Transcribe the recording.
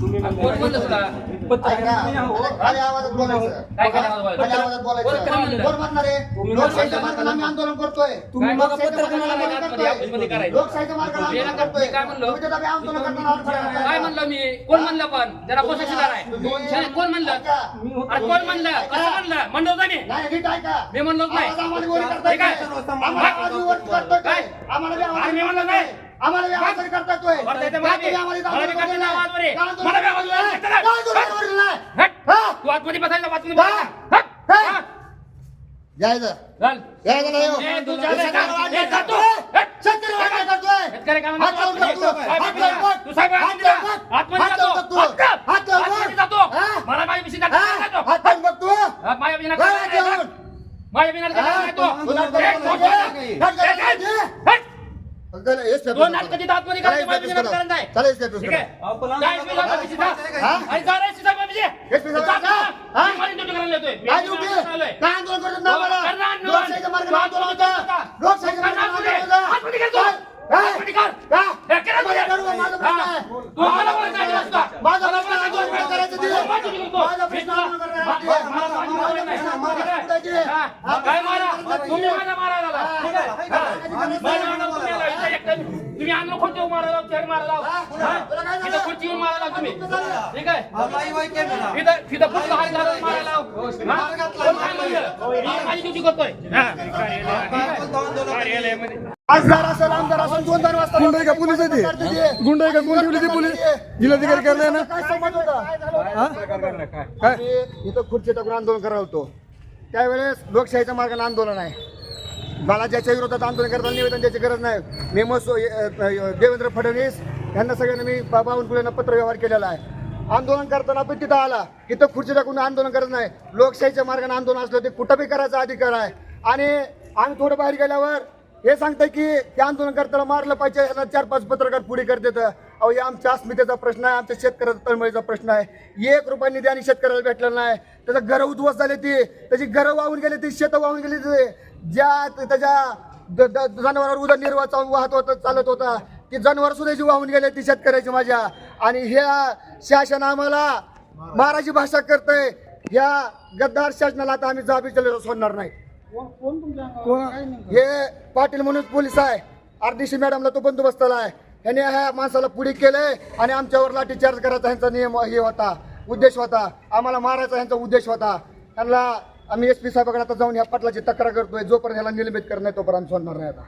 कोण म्हणलं तुला काय खाली बोलायचं? म्हणलं? तुम्ही आंदोलन करतोय तुम्ही काय? करायचं. लोकशाहीच्या मी आंदोलन करतोय म्हणलो? तुम्ही तर आम्ही आंदोलन करताना अडथळा करताय. काय म्हणलं मी कोण म्हणलं पण जरा पोषकदार आहे कोण म्हणलं कोण म्हणलं कसं म्हणलं म्हणलं होतं मी नाही नीट ऐका मी म्हणलोच नाही. आवाज आम्हाला करताय हे काय? काय? आम्हाला आवाज वर करताय काय? आम्हाला बी आवाज अरे मी म्हणलो नाही. आम्हाला आवाज करताय. हा? तू आतमध्ये बसायचं. जायचं. चल. जायचं नाही शेतकरी आतमध्ये जातो. मला माझ्या विषयी माझ्या विना. माझ्या विना दोन चला. नाटकं तिथं आतमध्ये चला, करायची, हेच माझ्या पेपर विना चला. करायचं आहे. चला, हेच पेपर ठीक चला. आहे? जा, इसवी जा, बाबीची जा. हा? आणि जा रे, इसवी जा, बाबीची. हेच पेपर जा, चला. जा. हा? मी माझी करायला येतोय. मी करायला? करणार आंदोलन. करणार. आंदोलन होतं. कर तू. कर. हे, करा प्रश्न हा. तू मला बोलायचं आहे. माझा आंदोलन करायचं ते? माझी आंदोलन आहे. माझा आहे? हा. हा. काय मारा तुम्ही मारायला आला. माझ्या अंगावर तुम्ही आला. इथं एकटं- तुम्ही मारायला मारायला. हा. मारायला ठीक आहे? इथं तिथं हात घालून मारायला लावा. हा? कोण काय म्हणलं? मी माझी ड्युटी करतोय. हा. खासदार असेल आमदार असेल दोन दोन वाजता. गुंड आहे का पोलीस आहे ते? गुंड आहे का? कोण ठेवली ती पोलीस? जिल्हाधिकारी करणार ना काय समज होता? काय इथं खुर्ची टाकून आंदोलन करत होतो. त्यावेळेस लोकशाहीच्या मार्गाने आंदोलन आहे. मला ज्याच्या विरोधात आंदोलन करताना निवेदन द्यायची गरज नाही. मी मग देवेंद्र फडणवीस यांना सगळ्यांना मी बाबा बावनकुळेंना पत्र व्यवहार केलेला आहे. आंदोलन करताना पण तिथं आला तिथं खुर्ची टाकून आंदोलन करत नाही. लोकशाहीच्या मार्गाने आंदोलन असलं ते कुठं बी करायचा अधिकार आहे. आणि आम्ही थोडं बाहेर गेल्यावर हे सांगतंय की ते आंदोलन करताना मारलं पाहिजे याला चार पाच पत्रकार पुढे करतात अहो हे आमच्या अस्मितेचा प्रश्न आहे आमच्या शेतकऱ्याचा तळमळीचा प्रश्न आहे. एक रुपया निधी आणि शेतकऱ्याला भेटला नाही. त्याचं घरं उद्ध्वस्त झाले ती त्याची घरं वाहून गेली ती शेतं वाहून गेली ती. ज्या त्याच्या जनावरावर उदरनिर्वाह चालू वाहत होता चालत होता ती जनावर सुद्धा जी वाहून गेले ती शेतकऱ्याची माझ्या. आणि ह्या शासन आम्हाला महाराजी भाषा करतंय. ह्या गद्दार शासनाला आता आम्ही जाबी केलेलं सोडणार नाही. हे पाटील म्हणून पोलीस आहे. आरडीसी मॅडमला तो बंदोबस्ताला आहे यांनी ह्या माणसाला पुढे केलंय आणि आमच्यावर लाठीचार्ज करायचा ह्यांचा नियम हे होता उद्देश होता. आम्हाला मारायचा ह्यांचा उद्देश होता. त्यांना आम्ही एस पी साहेबांकडे आता जाऊन ह्या पाटलाची तक्रार करतोय जोपर्यंत ह्याला निलंबित नाही तोपर्यंत आम्ही सोडणार नाही आता.